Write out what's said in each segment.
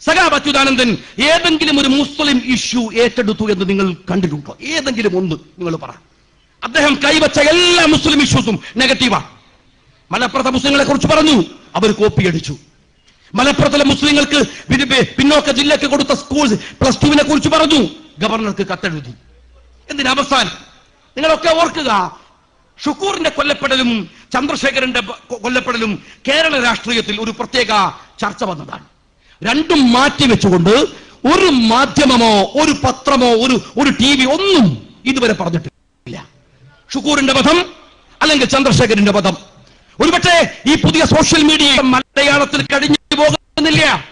സഖാബ് അച്യുതാനന്ദൻ ഏതെങ്കിലും ഒരു മുസ്ലിം ഇഷ്യൂ ഏറ്റെടുത്തു എന്ന് നിങ്ങൾ കണ്ടിട്ടുണ്ടോ? ഏതെങ്കിലും ഒന്ന് നിങ്ങൾ പറ. അദ്ദേഹം കൈവച്ച എല്ലാ മുസ്ലിം ഇഷ്യൂസും നെഗറ്റീവാണ് മലപ്പുറത്തെ മുസ്ലിങ്ങളെ കുറിച്ച് പറഞ്ഞു അവർ കോപ്പി അടിച്ചു. മലപ്പുറത്തിലെ മുസ്ലിങ്ങൾക്ക് പിന്നോക്ക ജില്ലക്ക് കൊടുത്ത സ്കൂൾ പ്ലസ് ടുവിനെ കുറിച്ച് പറഞ്ഞു ഗവർണർക്ക് കത്തെഴുതി. എന്തിന് അവസാനം? നിങ്ങളൊക്കെ ഓർക്കുക ഷുക്കൂറിന്റെ കൊല്ലപ്പെടലും ചന്ദ്രശേഖരന്റെ കൊല്ലപ്പെടലും കേരള രാഷ്ട്രീയത്തിൽ ഒരു പ്രത്യേക ചർച്ച വന്നതാണ്. രണ്ടും മാറ്റി വെച്ചുകൊണ്ട് ഒരു മാധ്യമമോ ഒരു പത്രമോ ഒരു ഒരു ടി വി ഒന്നും ഇതുവരെ പറഞ്ഞിട്ടില്ല. ഷുക്കൂറിന്റെ പദം അല്ലെങ്കിൽ ചന്ദ്രശേഖരന്റെ പദം ഒരുപക്ഷെ ഈ പുതിയ സോഷ്യൽ മീഡിയ മലയാളത്തിൽ കഴിഞ്ഞു പോകുന്നില്ല.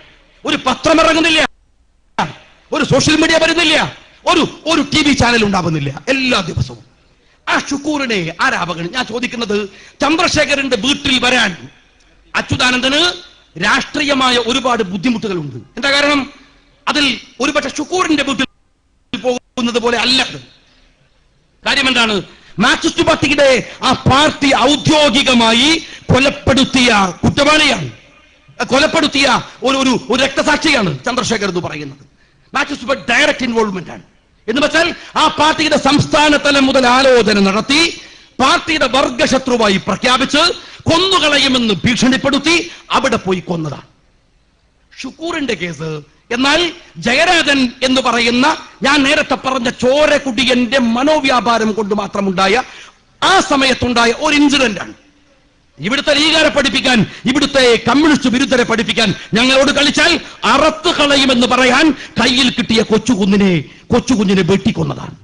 ഒരു പത്രം ഇറങ്ങുന്നില്ല. ഒരു സോഷ്യൽ മീഡിയ വരുന്നില്ല. ഒരു ഒരു ടി വി ചാനൽ ഉണ്ടാവുന്നില്ല. എല്ലാ ദിവസവും. ആ ഷുക്കൂറിനെ ആരാപകൻ ഞാൻ ചോദിക്കുന്നത് ചന്ദ്രശേഖരന്റെ വീട്ടിൽ വരാൻ അച്യുതാനന്ദന് രാഷ്ട്രീയമായ ഒരുപാട് ബുദ്ധിമുട്ടുകളുണ്ട്. എന്താ കാരണം? അതിൽ ഒരുപക്ഷെ ഷുക്കൂറിന്റെ ബുദ്ധി പോകുന്നത് പോലെ അല്ല. കാര്യം എന്താണ്? മാർക്സിസ്റ്റ് പാർട്ടിയുടെ ആ പാർട്ടി ഔദ്യോഗികമായി കൊലപ്പെടുത്തിയ കുറ്റവാളിയാണ്. കൊലപ്പെടുത്തിയ ഒരു ഒരു ഒരു രക്തസാക്ഷിയാണ് ചന്ദ്രശേഖർ എന്ന് പറയുന്നത്. മാർക്സിസ്റ്റ് പാർട്ടി ഡയറക്റ്റ് ഇൻവോൾവ്മെന്റ് ആണ്. എന്ന് വെച്ചാൽ ആ പാർട്ടിയുടെ സംസ്ഥാന തലം മുതൽ ആലോചന നടത്തി പാർട്ടിയുടെ വർഗശത്രുവായി പ്രഖ്യാപിച്ച് കൊന്നുകളയുമെന്ന് ഭീഷണിപ്പെടുത്തി അവിടെ പോയി കൊന്നതാണ്. ഷുക്കൂറിന്റെ കേസ് എന്നാൽ ജയരാജൻ എന്ന് പറയുന്ന ഞാൻ നേരത്തെ പറഞ്ഞ ചോരക്കുടിയന്റെ മനോവ്യാപാരം കൊണ്ട് മാത്രമുണ്ടായ ആ സമയത്തുണ്ടായ ഒരു ഇൻസിഡന്റ് ആണ്. ഇവിടുത്തെ ലീഗാരെ പഠിപ്പിക്കാൻ ഇവിടുത്തെ കമ്മ്യൂണിസ്റ്റ് വിരുദ്ധരെ പഠിപ്പിക്കാൻ ഞങ്ങളോട് കളിച്ചാൽ അറത്ത് കളയുമെന്ന് പറയാൻ കയ്യിൽ കിട്ടിയ കൊച്ചുകുഞ്ഞിനെ കൊച്ചുകുഞ്ഞിനെ വെട്ടിക്കൊന്നതാണ്.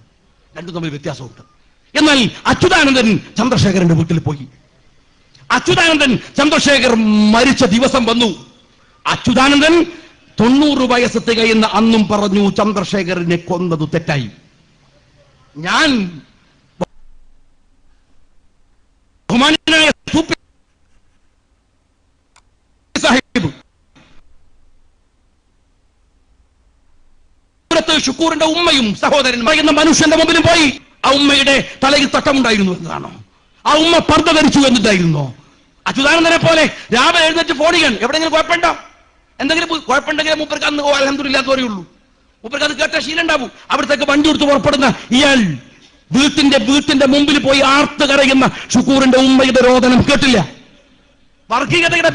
രണ്ടും തമ്മിൽ വ്യത്യാസമുണ്ട്. എന്നാൽ അച്യുതാനന്ദൻ ചന്ദ്രശേഖരന്റെ വീട്ടിൽ പോയി. അച്യുതാനന്ദൻ ചന്ദ്രശേഖർ മരിച്ച ദിവസം വന്നു. അച്യുതാനന്ദൻ തൊണ്ണൂറ് വയസ്സ് തികയുന്ന അന്നും പറഞ്ഞു ചന്ദ്രശേഖരനെ കൊന്നത് തെറ്റായി. ഞാൻ ബഹുമാനായ ഉമ്മയും സഹോദരൻ മനുഷ്യന്റെ മുമ്പിലും പോയി. ആ ഉമ്മയുടെ തലയിൽ തട്ടമുണ്ടായിരുന്നു എന്നതാണോ ആ ഉമ്മ പർദ്ദ ധരിച്ചു എന്നിട്ടായിരുന്നോ. അച്യുതാനന്ദനെ പോലെ രാവിലെ എഴുന്നേറ്റ് ചെയ്യാൻ എവിടെയെങ്കിലും കുഴപ്പമുണ്ടോ? എന്തെങ്കിലും കുഴപ്പമുണ്ടെങ്കിൽ മൂപ്പർക്ക് അന്ന് ഓ അലഹദില്ലാത്ത പറയുള്ളൂ. മൂപ്പർക്ക് അത് കേട്ട ശീലം ഉണ്ടാവും. അവിടത്തേക്ക് വണ്ടി കൊടുത്ത് പുറപ്പെടുന്ന ഇയാൾ വീട്ടിന്റെ വീട്ടിന്റെ മുമ്പിൽ പോയി ആർത്ത് കരയുന്ന ഷുക്കൂറിന്റെ ഉമ്മയുടെ രോദനം കേട്ടില്ല. വർഗീയതയുടെ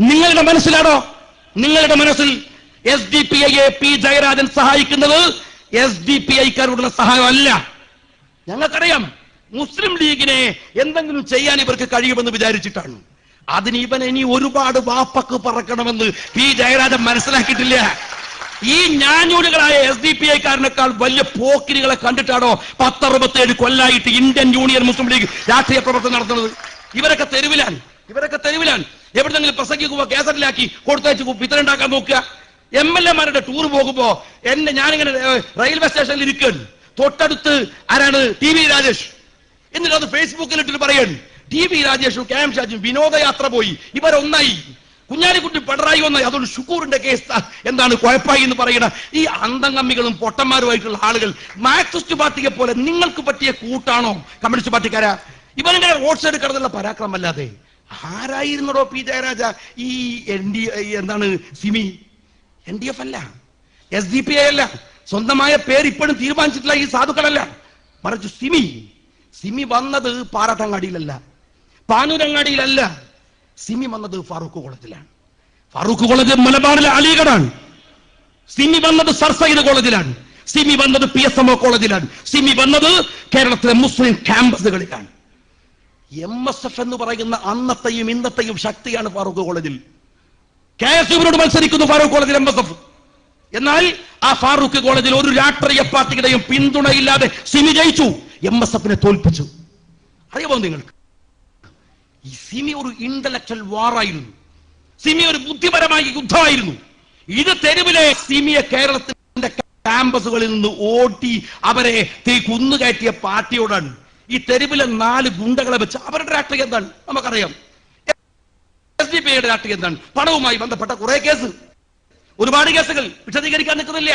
നിങ്ങളുടെ മനസ്സിലാണോ? നിങ്ങളുടെ മനസ്സിൽ എസ് ഡി പി ഐയെ പി ജയരാജൻ സഹായിക്കുന്നത് എസ് ഡി പി ഐക്കാരോടുള്ള സഹായമല്ല. ഞങ്ങൾക്കറിയാം മുസ്ലിം ലീഗിനെ എന്തെങ്കിലും ചെയ്യാൻ ഇവർക്ക് കഴിയുമെന്ന് വിചാരിച്ചിട്ടാണ്. അതിന് ഇവൻ ഇനി ഒരുപാട് വാപ്പക്ക് പറക്കണമെന്ന് പി ജയരാജൻ മനസ്സിലാക്കിയിട്ടില്ല. ഈ ഞാഞ്ഞൂലുകളായ എസ് ഡി പി ഐക്കാരനേക്കാൾ വലിയ പോക്കിരികളെ കണ്ടിട്ടാണോ പത്തറുപത്തേഴ് കൊല്ലായിട്ട് ഇന്ത്യൻ യൂണിയൻ മുസ്ലിം ലീഗ് രാഷ്ട്രീയ പ്രവർത്തനം നടത്തുന്നത്? ഇവരൊക്കെ തെരുവിലാണ്. ഇവരൊക്കെ തെരുവിലാണ്. എവിടെന്നെങ്കിലും പ്രസംഗിക്കുക കേസറ്റിലാക്കി കൊടുത്തയച്ച് ഉണ്ടാക്കാൻ നോക്കുക. എം എൽ എമാരുടെ ടൂർ പോകുമ്പോ എന്നെ ഞാനിങ്ങനെ റെയിൽവേ സ്റ്റേഷനിൽ ഇരിക്കുകയാണ്. തൊട്ടടുത്ത് ആരാണ്? T V Rajesh. എന്നിട്ട് അത് ഫേസ്ബുക്കിൽ ഇട്ടിട്ട് പറയാണ് ടി വി രാജേഷും കെ എം ഷാജും വിനോദയാത്ര പോയി. ഇവരൊന്നായി. കുഞ്ഞാലിക്കുട്ടി പിണറായി ഒന്നായി അതൊരു ഷുക്കൂറിന്റെ കേസ് എന്താണ് കുഴപ്പമായി എന്ന് പറയണ ഈ അന്തംഗമ്മികളും പൊട്ടന്മാരുമായിട്ടുള്ള ആളുകൾ മാർക്സിസ്റ്റ് പാർട്ടിയെ പോലെ നിങ്ങൾക്ക് പറ്റിയ കൂട്ടാണോ? കമ്മ്യൂണിസ്റ്റ് പാർട്ടിക്കാരാ. ഇവനിങ്ങനെ റോഡ് സൈഡ് കിടന്നുള്ള പരാക്രമല്ലാതെ ആരായിരുന്നടോ പി ജയരാജ? ഈ എൻ ഡി എന്താണ് സിമി? എൻ ഡി എഫ് അല്ല. എസ് ഡി പി ഐ അല്ല. സ്വന്തമായ പേര് ഇപ്പോഴും തീരുമാനിച്ചിട്ടില്ല ഈ സാധുക്കളല്ല. മറിച്ച് സിമി. സിമി വന്നത് പാറത്തങ്ങാടിയിലല്ല പാനൂരങ്ങാടിയിലല്ല. സിമി വന്നത് ഫാറൂഖ് കോളേജിലാണ്. ഫാറൂഖ് കോളേജ് മലബാറിലെ അലിഗഡാണ്. സിമി വന്നത് സർ സയ്യിദ് കോളേജിലാണ്. സിമി വന്നത് പി എസ് എം ഒ കോളേജിലാണ്. സിമി വന്നത് കേരളത്തിലെ മുസ്ലിം ക്യാമ്പസുകളിലാണ്. എം എസ് എഫ് എന്ന് പറയുന്ന അന്നത്തെയും ഇന്നത്തെയും ശക്തിയാണ് ഫാറൂഖ് കോളേജിൽ. കെ എസ് യുവിനോട് മത്സരിക്കുന്നു ഫാറൂഖ് കോളേജിൽ എം എസ് എഫ്. എന്നാൽ ആ ഫാറൂഖ് കോളേജിൽ ഒരു രാഷ്ട്രീയ പാർട്ടിയുടെയും പിന്തുണയില്ലാതെ സിമി ജയിച്ചു. എം എസ് എഫിനെ തോൽപ്പിച്ചു. അറിയാമോ നിങ്ങൾക്ക്? ഈ സിമി ഒരു ഇന്റലക്ച്വൽ വാറായിരുന്നു സിമി ഒരു ബുദ്ധിപരമായ യുദ്ധമായിരുന്നു. ഇത് തെരുവിലെ സിമിയെ കേരളത്തിന്റെ ക്യാമ്പസുകളിൽ നിന്ന് ഓട്ടി അവരെ തീ കുന്നുകയറ്റിയ പാർട്ടിയോടാണ്. ഈ തെരുവിലെ നാല് ഗുണ്ടകളെ വെച്ച് അവരുടെ രാഷ്ട്രീയം എന്താണ്? നമുക്കറിയാം. ഡി രാഷ്ട്രീയം എന്താണ്? പണവുമായി ബന്ധപ്പെട്ട കുറെ കേസ്. ഒരുപാട് കേസുകൾ വിശദീകരിക്കാൻ നിൽക്കുന്നില്ല.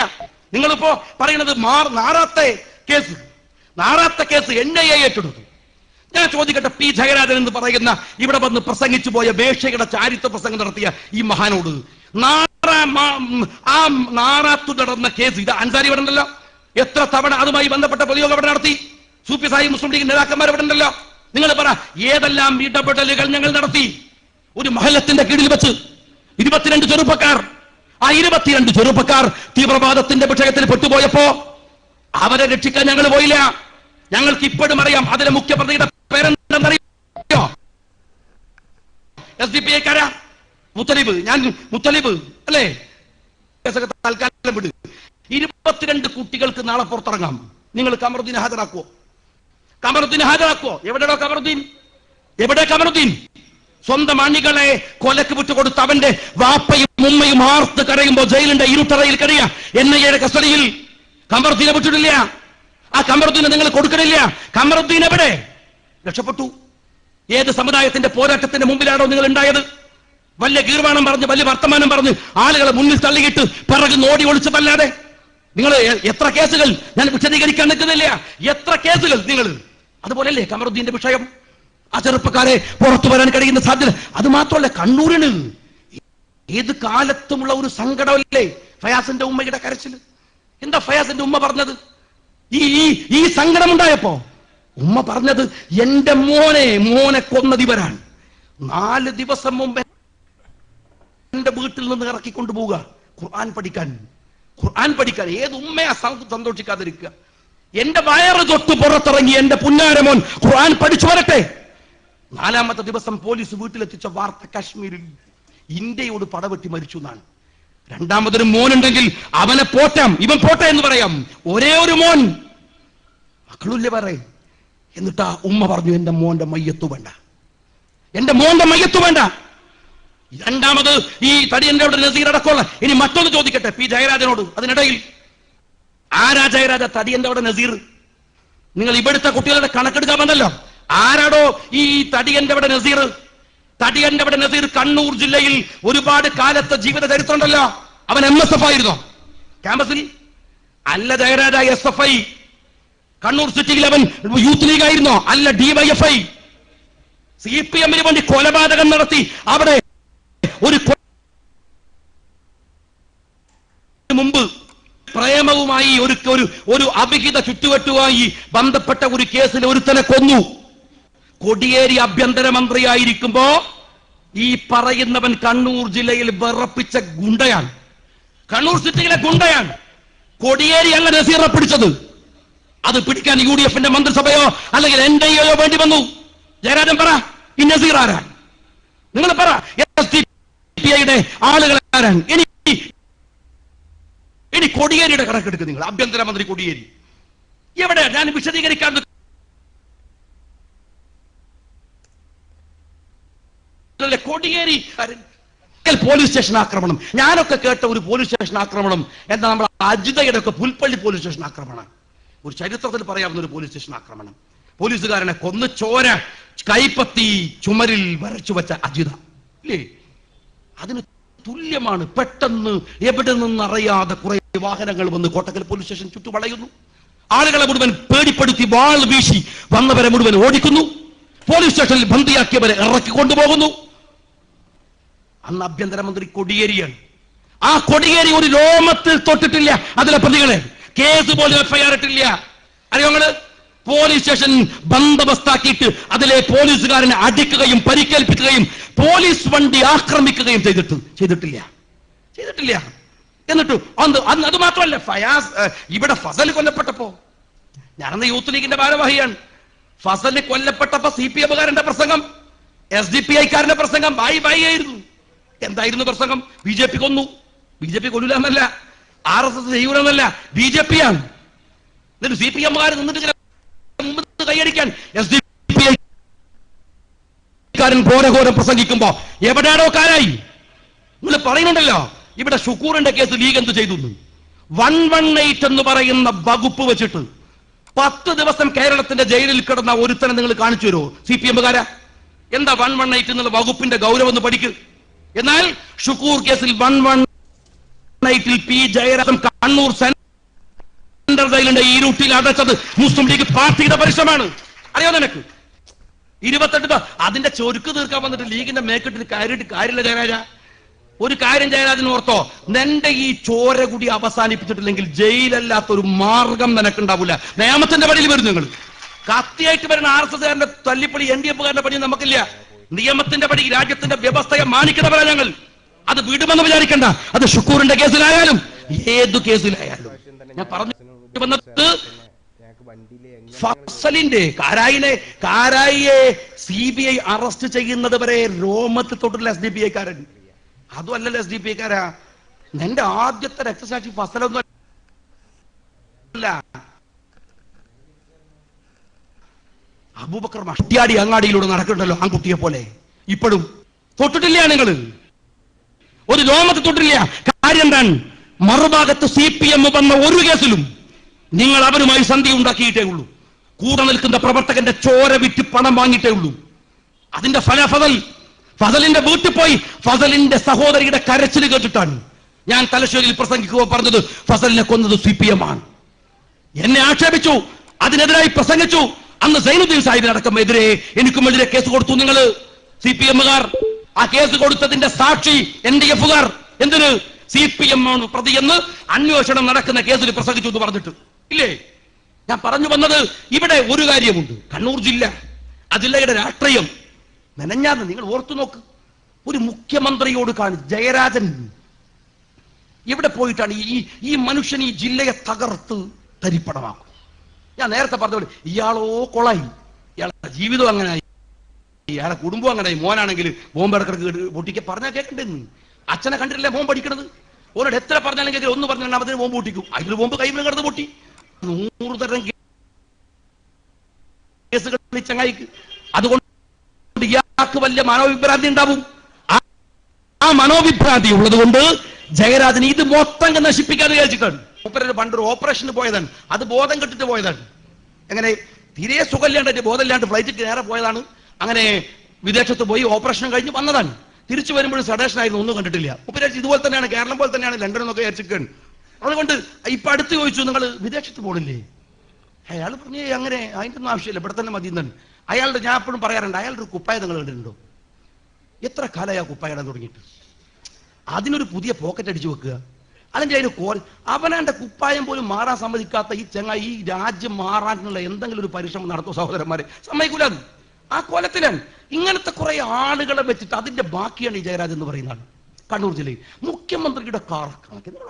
നിങ്ങളിപ്പോ പറയുന്നത് നാറാത്തെ കേസ്. നാറാത്ത കേസ് എൻ ഐ എ ഏറ്റെടുത്തു. ഞാൻ ചോദിക്കട്ടെ പി ജയരാജൻ എന്ന് പറയുന്ന ഇവിടെ വന്ന് പ്രസംഗിച്ചു പോയ വേഷയുടെ ചാരിത്ര പ്രസംഗം നടത്തിയ ഈ മഹാനോട്. ആ നാറാത്തു നടന്ന കേസ് ഇത് അൻസാരി ഇവിടെ ഉണ്ടല്ലോ. എത്ര തവണ അതുമായി ബന്ധപ്പെട്ട പൊതുയോഗം ഇവിടെ നടത്തി? സൂപ്പി സായി മുസ്ലിം ലീഗ് നേതാക്കന്മാർ ഇവിടെ ഉണ്ടല്ലോ. നിങ്ങൾ പറ ഏതെല്ലാം ഇടപെടലുകൾ ഞങ്ങൾ നടത്തി? ഒരു മഹലത്തിന്റെ കീഴിൽ വെച്ച് ഇരുപത്തിരണ്ട് ചെറുപ്പക്കാർ ആ ഇരുപത്തിരണ്ട് ചെറുപ്പക്കാർ തീവ്രവാദത്തിന്റെ വിഷയത്തിൽ പെട്ടുപോയപ്പോ അവരെ രക്ഷിക്കാൻ ഞങ്ങൾ പോയില്ല. ഞങ്ങൾക്ക് ഇപ്പോഴും അറിയാം അതിലെ മുഖ്യപ്രതിയുടെ പേരെന്തെന്നറിയോ എസ് ഡി പി ഐക്കാരാ? മുത്തലിബ്. ഞാൻ മുത്തലിബ്. അല്ലേ? കേസൊക്കെ തൽക്കാലം വിട്. ഇരുപത്തിരണ്ട് കുട്ടികൾക്ക് നാളെ പുറത്തിറങ്ങാം. നിങ്ങൾ കമറുദ്ദീൻ ഹാജരാക്കുവോ? കമറുദ്ദീൻ ഹാജരാക്കുവോ? എവിടെയോ കമറുദ്ദീൻ? എവിടെ കമറുദ്ദീൻ? സ്വന്തം അണികളെ കൊലക്ക് വിട്ടുകൊടുത്ത അവന്റെ വാപ്പയും ഉമ്മയും ആർത്ത് കരയുമ്പോ ജയിലിന്റെ ഇരുട്ടറയിൽ കഴിയ എയുടെ കസ്റ്റഡിയിൽ കമറുദ്ദീനെ വിട്ടിട്ടില്ല. ആ കമറുദ്ദീനെ നിങ്ങൾ കൊടുക്കണില്ല. കമറുദ്ദീൻ എവിടെ? രക്ഷപ്പെട്ടു. ഏത് സമുദായത്തിന്റെ പോരാട്ടത്തിന്റെ മുമ്പിലാണോ നിങ്ങൾ ഉണ്ടായത്? വലിയ കീർവാണം പറഞ്ഞ് വലിയ വർത്തമാനം പറഞ്ഞ് ആളുകളെ മുന്നിൽ തള്ളിയിട്ട് പിറകു നോടി ഒളിച്ചതല്ലാതെ നിങ്ങൾ എത്ര കേസുകൾ ഞാൻ വിശദീകരിക്കാൻ നിൽക്കുന്നില്ല. എത്ര കേസുകൾ നിങ്ങൾ? അതുപോലല്ലേ കമറുദ്ദീന്റെ വിഷയം? ആ ചെറുപ്പക്കാരെ പുറത്തു വരാൻ കഴിയുന്ന സാധ്യത അത് മാത്രമല്ല കണ്ണൂരിന് ഏത് കാലത്തുമുള്ള ഒരു സങ്കടമല്ലേ ഫയാസിന്റെ ഉമ്മയുടെ കരച്ചിൽ എന്താ ഫയാസിന്റെ ഉമ്മ പറഞ്ഞത്? ഈ ഈ സങ്കടം ഉണ്ടായപ്പോ ഉമ്മ പറഞ്ഞത് എന്റെ മോനെ മോനെ കൊന്നത് ഇവരാണ്. നാല് ദിവസം മുമ്പ് എന്റെ വീട്ടിൽ നിന്ന് ഇറക്കി കൊണ്ടുപോവുക ഖുർആൻ പഠിക്കാൻ. ഖുർആൻ പഠിക്കാൻ. ഏത് ഉമ്മയാ സന്തോഷിക്കാതിരിക്കുക? എന്റെ വയറ് തൊട്ട് പുറത്തിറങ്ങി എന്റെ പുന്നാരമോൻ ഖുർആൻ പഠിച്ചു വരട്ടെ. നാലാമത്തെ ദിവസം പോലീസ് വീട്ടിലെത്തിച്ച വാർത്ത കാശ്മീരിൽ ഇന്ത്യയോട് പടവെട്ടി മരിച്ചു എന്നാണ്. രണ്ടാമതൊരു മോനുണ്ടെങ്കിൽ അവനെ പോറ്റാം ഇവൻ പോട്ടെ എന്ന് പറയാം. ഒരേ ഒരു മോൻ. മക്കളില്ലേ പറ എന്നിട്ട് ആ ഉമ്മ പറഞ്ഞു എന്റെ മോന്റെ മയ്യത്തു വേണ്ട. എന്റെ മോന്റെ മയ്യത്തു വേണ്ട. രണ്ടാമത് ഈ തടിയന്റെ അവിടെ നസീർ അടക്കമുള്ള ഇനി മറ്റൊന്ന് ചോദിക്കട്ടെ പി. ജയരാജനോട് അതിനിടയിൽ. ആരാ ജയരാജ തടിയന്റെ അവിടെ നസീർ? നിങ്ങൾ ഇവിടുത്തെ കുട്ടികളുടെ കണക്കെടുക്കാൻ വന്നല്ലോ. ആരാടോ ഈ തടിയന്റെ അവിടെ നസീർ? തടിയന്റെ അവിടെ നസീർ കണ്ണൂർ ജില്ലയിൽ ഒരുപാട് കാലത്തെ ജീവിത ചരിത്രം ഉണ്ടല്ലോ. അവൻ എം എസ് എഫ് ആയിരുന്നോ. ക്യാമ്പസിൽ അല്ല Jayaraja S F I. Kannur city അവൻ യൂത്ത് ലീഗ് ആയിരുന്നോ. അല്ല ഡിവൈഎഫ് ഐ. സി പി എമ്മിന് വേണ്ടി കൊലപാതകം നടത്തി അവിടെ ഒരു മുമ്പ് പ്രേമവുമായി ഒരു ഒരു അഭിഹിത ചുറ്റുവട്ടുമായി ബന്ധപ്പെട്ട ഒരു കേസിൽ ഒരുത്തനെ കൊന്നു. കൊടിയേരി ആഭ്യന്തരമന്ത്രിയായിരിക്കുമ്പോ ഈ പറയുന്നവൻ കണ്ണൂർ ജില്ലയിൽ വിറപ്പിച്ച ഗുണ്ടയാണ്. കണ്ണൂർ സിറ്റിയിലെ ഗുണ്ടയാണ്. കൊടിയേരി അല്ല നസീറ പിടിച്ചത്? അത് പിടിക്കാൻ യു ഡി എഫിന്റെ മന്ത്രിസഭയോ അല്ലെങ്കിൽ എൻ ഡി എയോ വേണ്ടി വന്നു? ജയരാജൻ പറ ഈ നസീർ ആരാൻ നിങ്ങൾ പറ എസ് ആളുകൾ ആരാൻ ഇനി ഇനി കൊടിയേരിയുടെ കണക്കെടുക്കുക നിങ്ങൾ ആഭ്യന്തരമന്ത്രി കൊടിയേരി. എവിടെ? ഞാൻ വിശദീകരിക്കാൻ നിൽക്കുന്നില്ല. കൊടിയേരി? പോലീസ് സ്റ്റേഷൻ ആക്രമണം. ഞാനൊക്കെ കേട്ട ഒരു പോലീസ് സ്റ്റേഷൻ ആക്രമണം എന്താ നമ്മുടെ അജിതയുടെ ഒക്കെ പുൽപ്പള്ളി പോലീസ് സ്റ്റേഷൻ ആക്രമണം. ഒരു ചരിത്രത്തിൽ പറയാവുന്ന ഒരു പോലീസ് സ്റ്റേഷൻ ആക്രമണം. പോലീസുകാരനെ കൊന്ന് ചോര കൈപ്പത്തി ചുമരിൽ വരച്ചു വെച്ച അജിത. ഇല്ലേ? അതിന് തുല്യമാണ്. പെട്ടെന്ന് എവിടെ നിന്നറിയാതെ കുറെ വാഹനങ്ങൾ വന്ന് കോട്ടക്കൽ പോലീസ് സ്റ്റേഷൻ ചുറ്റു വളയുന്നു ആളുകളെ മുഴുവൻ പേടിപ്പെടുത്തി വാൾ വീശി വന്നവരെ മുഴുവൻ ഓടിക്കുന്നു. പോലീസ് സ്റ്റേഷനിൽ ബന്ധിയാക്കിയവരെ ഇറക്കി കൊണ്ടുപോകുന്നു. അന്ന് ആഭ്യന്തരമന്ത്രി കൊടിയേരിയാണ്. ആ കൊടിയേരി ഒരു ലോമത്തിൽ തൊട്ടിട്ടില്ല. അതിലെ പ്രതികളെ കേസ് പോലും എഫ്ഐആർ ഇട്ടില്ല അറിയോ പോലീസ് സ്റ്റേഷൻ ബന്ദോബസ്താക്കിയിട്ട് അതിലെ പോലീസുകാരനെ അടിക്കുകയും പരിക്കേൽപ്പിക്കുകയും പോലീസ് വണ്ടി ആക്രമിക്കുകയും ചെയ്തിട്ട് ചെയ്തിട്ടില്ല. ചെയ്തിട്ടില്ല. എന്നിട്ട് അന്ന് അത് മാത്രമല്ല ഫയാസ് ഇവിടെ ഫസൽ കൊല്ലപ്പെട്ടപ്പോ ഞാനന്ന് യൂത്ത് ലീഗിന്റെ ഭാരവാഹിയാണ്. ഫസൽ കൊല്ലപ്പെട്ടപ്പോ സി പി എമ്മുകാരന്റെ പ്രസംഗം എസ് ഡി പി ഐക്കാരന്റെ പ്രസംഗം ബായി ബായി ആയിരുന്നു. എന്തായിരുന്നു പ്രസംഗം? ബി ജെ പി കൊന്നു. ബി ജെ പി കൊല്ലൂല എന്നല്ല. ആർ എസ് എസ് ചെയ്യൂലെന്നല്ല ബി ജെ പി ആണ് എന്നിട്ട് സി പി എംമാര് നിന്നിട്ട് ചില കൈയടിക്കാൻ എസ് ഡി പി ഐക്കാരൻ ഘോരഘോരം പ്രസംഗിക്കുമ്പോ എവിടെയാണോ കാരായി? നിങ്ങൾ പറയുന്നുണ്ടല്ലോ ഇവിടെ ഷുക്കൂറിന്റെ കേസ് ലീഗ് എന്ത് ചെയ്തു വൺ വൺ എയ്റ്റ് എന്ന് പറയുന്ന വകുപ്പ് വെച്ചിട്ട് പത്ത് ദിവസം കേരളത്തിന്റെ ജയിലിൽ കിടന്ന ഒരുത്തനെ നിങ്ങൾ കാണിച്ചു തരുമോ? സി പി എമ്മുകാരാ? എന്താ വൺ വൺ എയ്റ്റ് എന്നുള്ള വകുപ്പിന്റെ ഗൗരവം ഒന്ന് പഠിക്ക്. എന്നാൽ ഷുക്കൂർ കേസിൽ വൺ വൺ നൈറ്റിൽ പി ജയരാജൻ കണ്ണൂർ സെൻട്രൽ ജയിലിന്റെ ഈ റൂട്ടിൽ അടച്ചത് മുസ്ലിം ലീഗ് പാർട്ടിയുടെ പരിശ്രമമാണ്. അറിയോ നിനക്ക്? ഇരുപത്തെട്ട് അതിന്റെ ചൊരുക്ക് തീർക്കാൻ വന്നിട്ട് ലീഗിന്റെ മേക്കെട്ടിൽ കാര്യമായിട്ട് കാര്യമില്ല ജയരാജ. ഒരു കാര്യം ജയരാജൻ ഓർത്തോ നിന്റെ ഈ ചോര കൂടി അവസാനിപ്പിച്ചിട്ടില്ലെങ്കിൽ ജയിലല്ലാത്ത ഒരു മാർഗം നിനക്കുണ്ടാവില്ല നിയമത്തിന്റെ പടിയിൽ വരും നിങ്ങൾ കത്തിയായിട്ട് വരുന്ന ആർ എസ് എസ്കാരന്റെ തല്ലിപ്പടി എൻ ഡി എഫുകാരന്റെ പടി നമുക്കില്ല. നിയമത്തിന്റെ പടി രാജ്യത്തിന്റെ വ്യവസ്ഥയെ മാനിക്കുന്നവരാ ഞങ്ങൾ. അത് വിടുമെന്ന് വിചാരിക്കണ്ട. അത് ഷുക്കൂറിന്റെ കേസിലായാലും ഏതു കേസിലായാലും. ഞാൻ പറഞ്ഞു വന്നത് ഫസലിന്റെ കാരായിനെ കാരായിയെ സി ബി ഐ അറസ്റ്റ് ചെയ്യുന്നത് വരെ രോമത്തിൽ തൊട്ടുള്ള എസ് ഡി പി ഐക്കാരൻ. അതും അല്ലല്ലോ എസ് ഡി പി ഐക്കാരാ. നിന്റെ ആദ്യത്തെ രക്തസാക്ഷി ഫസലൊന്നും അല്ല അബൂബക്കർ മഷ്ടിയാടി അങ്ങാടിയിലൂടെ നടക്കണ്ടല്ലോ ആൺകുട്ടിയെ പോലെ. ഇപ്പോഴും തൊട്ടിട്ടില്ല നിങ്ങൾ ഒരു രോമത്തെ തൊട്ടില്ല കാര്യം എന്താണ്? മറുഭാഗത്ത് സി പി എം വന്ന ഒരു കേസിലും നിങ്ങൾ അവരുമായി സന്ധി ഉണ്ടാക്കിയിട്ടേ ഉള്ളൂ. കൂടെ നിൽക്കുന്ന പ്രവർത്തകന്റെ ചോര വിറ്റ് പണം വാങ്ങിയിട്ടേ ഉള്ളൂ. അതിന്റെ ഫല ഫസൽ ഫസലിന്റെ വീട്ടിൽ പോയി ഫസലിന്റെ സഹോദരിയുടെ കരച്ചിൽ കേട്ടിട്ടാണ് ഞാൻ തലശ്ശേരിയിൽ പ്രസംഗിക്കുക പറഞ്ഞത് ഫസലിനെ കൊന്നത് സി പി എം ആണ്. എന്നെ ആക്ഷേപിച്ചു അതിനെതിരായി പ്രസംഗിച്ചു അന്ന് സൈനുദ്ദീൻ സാഹിബിനടക്കം എതിരെ എനിക്കും എതിരെ കേസ് കൊടുത്തു നിങ്ങൾ സി പി എമ്മുകാർ ആ കേസ് കൊടുത്തതിന്റെ സാക്ഷി എൻ ഡി എഫുകാർ. എന്തിന്? സി പി എം ആണ് പ്രതിയെന്ന് അന്വേഷണം നടക്കുന്ന കേസിൽ പ്രസംഗിച്ചു എന്ന് പറഞ്ഞിട്ട്. ഇല്ലേ? ഞാൻ പറഞ്ഞു വന്നത് ഇവിടെ ഒരു കാര്യമുണ്ട്. കണ്ണൂർ ജില്ല. ആ ജില്ലയുടെ രാഷ്ട്രീയം. മെനഞ്ഞാന്ന് നിങ്ങൾ ഓർത്തു നോക്ക്. ഒരു മുഖ്യമന്ത്രിയോട് കാണി ജയരാജൻ. ഇവിടെ പോയിട്ടാണ് ഈ ഈ മനുഷ്യൻ ഈ ജില്ലയെ തകർത്ത് തരിപ്പണമാക്കും. ഞാൻ നേരത്തെ പറഞ്ഞ പോലെ ഇയാളോ കൊളായി. ഇയാളുടെ ജീവിതം അങ്ങനായി. ഇയാളെ കുടുംബം അങ്ങനായി. മോനാണെങ്കിൽ ബോംബ് ഇടക്കിടക്ക് പൊട്ടിക്ക പറഞ്ഞാൽ കേൾക്കണ്ടെന്ന് അച്ഛനെ കണ്ടിട്ടില്ലേ ബോംബ് അടിക്കണത്? ഓരോട് എത്ര പറഞ്ഞാലും കേൾക്കില്ല ഒന്ന് പറഞ്ഞാൽ അവത്തിന് ബോംബ് പൊട്ടിക്കും. അതിൽ ബോംബ് കൈമിൽ കിടന്ന് പൊട്ടി. നൂറ് തരം കേസുകൾ ചങ്ങായിക്ക്. അതുകൊണ്ട് ഇയാൾക്ക് വലിയ മനോവിഭ്രാന്തി ഉണ്ടാവും. ആ- മനോവിഭ്രാന്തി ഉള്ളത് കൊണ്ട് ജയരാജന് ഇത് മൊത്തം നശിപ്പിക്കാതെ വിചാരിച്ചിട്ടാണ്. മൂപ്പരൊരു പണ്ടൊരു ഓപ്പറേഷന് പോയതാണ്. അത് ബോധം കെട്ടിട്ട് പോയതാണ്. അങ്ങനെ തീരെ സുഖമില്ലാണ്ട് ബോധമില്ലാണ്ട് ഫ്ലൈറ്റിൽ നേരെ പോയതാണ്. അങ്ങനെ വിദേശത്ത് പോയി ഓപ്പറേഷൻ കഴിഞ്ഞ് വന്നതാണ്. തിരിച്ചു വരുമ്പോഴും സഡേഷൻ ആയിരുന്നു ഒന്നും കണ്ടിട്ടില്ല. മൂപ്പര് ഇതുപോലെ തന്നെയാണ് കേരളം പോലെ തന്നെയാണ് ലണ്ടൻ എന്നൊക്കെ അതുകൊണ്ട് ഇപ്പൊ അടുത്ത് ചോദിച്ചു നിങ്ങൾ വിദേശത്ത് പോണില്ലേ? അയാൾ പറഞ്ഞു അങ്ങനെ അതിന്റെ ഒന്നും ആവശ്യമില്ല ഇവിടെ തന്നെ മതി എന്നാണ്. അയാളുടെ ഞാൻ എപ്പോഴും പറയാറുണ്ട് അയാളുടെ ഒരു കുപ്പായ നിങ്ങൾ കണ്ടിട്ടുണ്ടോ എത്ര കാലമായി ആ കുപ്പായ ഇടാൻ തുടങ്ങിയിട്ട്? അതിനൊരു പുതിയ പോക്കറ്റ് അടിച്ചു വെക്കുക. അല്ലെങ്കിൽ അതിന് കോൽ. അവനാന്റെ കുപ്പായം പോലും മാറാൻ സമ്മതിക്കാത്ത ഈ ചെങ്ങ ഈ രാജ്യം മാറാനുള്ള എന്തെങ്കിലും ഒരു പരിശ്രമം നടത്തും സഹോദരന്മാരെ. സമ്മതിക്കൂല ആ കോലത്തിലാണ്. ഇങ്ങനത്തെ കുറെ ആളുകളെ വെച്ചിട്ട് അതിന്റെ ബാക്കിയാണ് ഈ ജയരാജ് എന്ന് പറയുന്നത്. കണ്ണൂർ ജില്ലയിൽ. മുഖ്യമന്ത്രിയുടെ കാർ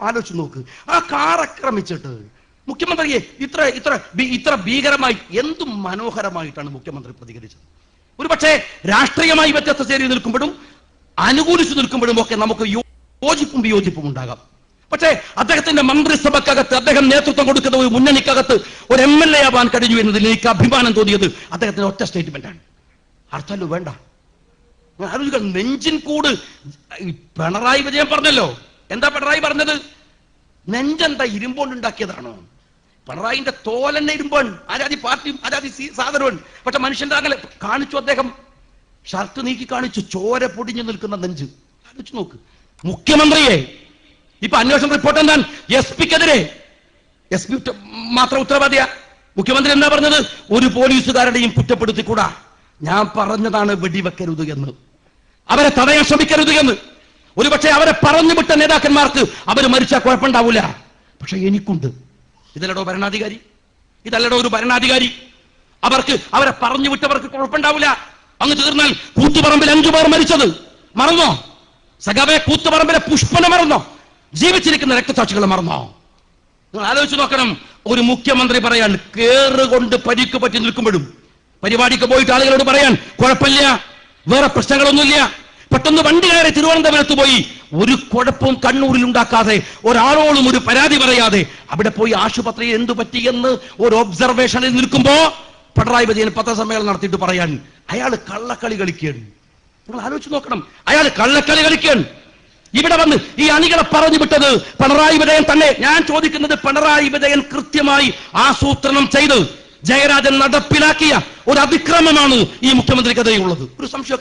ആലോചിച്ച് നോക്ക്. ആ കാർ ആക്രമിച്ചിട്ട് മുഖ്യമന്ത്രിയെ ഇത്ര ഇത്ര ഇത്ര ഭീകരമായി എന്തും മനോഹരമായിട്ടാണ് മുഖ്യമന്ത്രി പ്രതികരിച്ചത്. ഒരു പക്ഷേ രാഷ്ട്രീയമായി വ്യത്യസ്ത ചേരി നിൽക്കുമ്പോഴും അനുകൂലിച്ചു നിൽക്കുമ്പോഴും ഒക്കെ നമുക്ക് യോജിപ്പും വിയോജിപ്പും ഉണ്ടാകാം. പക്ഷേ അദ്ദേഹത്തിന്റെ മന്ത്രിസഭക്കകത്ത് അദ്ദേഹം നേതൃത്വം കൊടുക്കുന്ന ഒരു മുന്നണിക്കകത്ത് ഒരു എം എൽ എ ആവാൻ കഴിഞ്ഞു എന്നതിൽ എനിക്ക് അഭിമാനം തോന്നിയത് അദ്ദേഹത്തിന്റെ ഒറ്റ സ്റ്റേറ്റ്മെന്റ് ആണ് അർത്ഥമല്ലോ വേണ്ട നെഞ്ചിൻ കൂട്. പിണറായി വിജയൻ പറഞ്ഞല്ലോ. എന്താ പിണറായി പറഞ്ഞത്? നെഞ്ചെന്താ ഇരുമ്പോണ്ട് ഉണ്ടാക്കിയതാണോ പിണറായിന്റെ തോലന്നെ ഇരുമ്പൻ ആരാധി പാർട്ടിയും ആരാധി സാധനവൻ സാധനവും പക്ഷെ മനുഷ്യന്റെ അങ്ങനെ കാണിച്ചു അദ്ദേഹം. ഷർട്ട് നീക്കി കാണിച്ചു. ചോര പൊടിഞ്ഞു നിൽക്കുന്ന നെഞ്ച്. ആലോചിച്ച് നോക്ക്. മുഖ്യമന്ത്രിയെ ഇപ്പൊ അന്വേഷണ റിപ്പോർട്ട് എന്താണ് എസ് പിക്കെതിരെ. എസ് പി മാത്രം ഉത്തരവാദിയ. മുഖ്യമന്ത്രി എന്താ പറഞ്ഞത്? ഒരു പോലീസുകാരുടെയും കുറ്റപ്പെടുത്തിക്കൂടാ. ഞാൻ പറഞ്ഞതാണ് വെടിവെക്കരുത് എന്ന്. അവരെ തടയാൻ ശ്രമിക്കരുത് എന്ന്. ഒരുപക്ഷെ അവരെ പറഞ്ഞു വിട്ട നേതാക്കന്മാർക്ക് അവർ മരിച്ചാൽ കുഴപ്പമുണ്ടാവൂല. പക്ഷെ എനിക്കുണ്ട്. ഇതല്ലടോ ഭരണാധികാരി. ഇതല്ലടോ ഒരു ഭരണാധികാരി. അവർക്ക് അവരെ പറഞ്ഞു വിട്ടവർക്ക് കുഴപ്പമുണ്ടാവില്ല അങ്ങ് തീർന്നാൽ കൂത്തുപറമ്പിൽ അഞ്ചു പേർ മരിച്ചത്. മറന്നോ? സഖാവെ കൂത്തുപറമ്പിലെ പുഷ്പനെ മറന്നോ? ജീവിച്ചിരിക്കുന്ന രക്തസാക്ഷികൾ മറന്നോ? നിങ്ങൾ ആലോചിച്ച് നോക്കണം. ഒരു മുഖ്യമന്ത്രി പറയാൻ കേറുകൊണ്ട് പരിക്ക് പറ്റി നിൽക്കുമ്പോഴും പരിപാടിക്ക് പോയിട്ട് ആളുകളോട് പറയാൻ കുഴപ്പമില്ല. വേറെ പ്രശ്നങ്ങളൊന്നുമില്ല. പെട്ടെന്ന് വണ്ടി കയറി തിരുവനന്തപുരത്ത് പോയി ഒരു കുഴപ്പവും കണ്ണൂരിൽ ഉണ്ടാക്കാതെ ഒരാളോളും ഒരു പരാതി പറയാതെ അവിടെ പോയി ആശുപത്രിയിൽ എന്തു പറ്റി എന്ന് ഒരു ഒബ്സർവേഷനിൽ നിൽക്കുമ്പോ പിണറായി വിജയൻ പത്രസമ്മേളനം നടത്തിയിട്ട് പറയാൻ അയാൾ കള്ളക്കളി കളിക്കുകയാണ്. നിങ്ങൾ ആലോചിച്ച് നോക്കണം. അയാൾ കള്ളക്കളി കളിക്കുകയാണ്. ഇവിടെ വന്ന് ഈ അണികളെ പറഞ്ഞു വിട്ടത് പിണറായി വിജയൻ തന്നെ. ഞാൻ ചോദിക്കുന്നത് പിണറായി വിജയൻ കൃത്യമായി ആസൂത്രണം ചെയ്ത് ജയരാജൻ നടപ്പിലാക്കിയ ഒരു അതിക്രമമാണ് ഈ മുഖ്യമന്ത്രിക്കെതിരെയുള്ളത് ഒരു സംശയം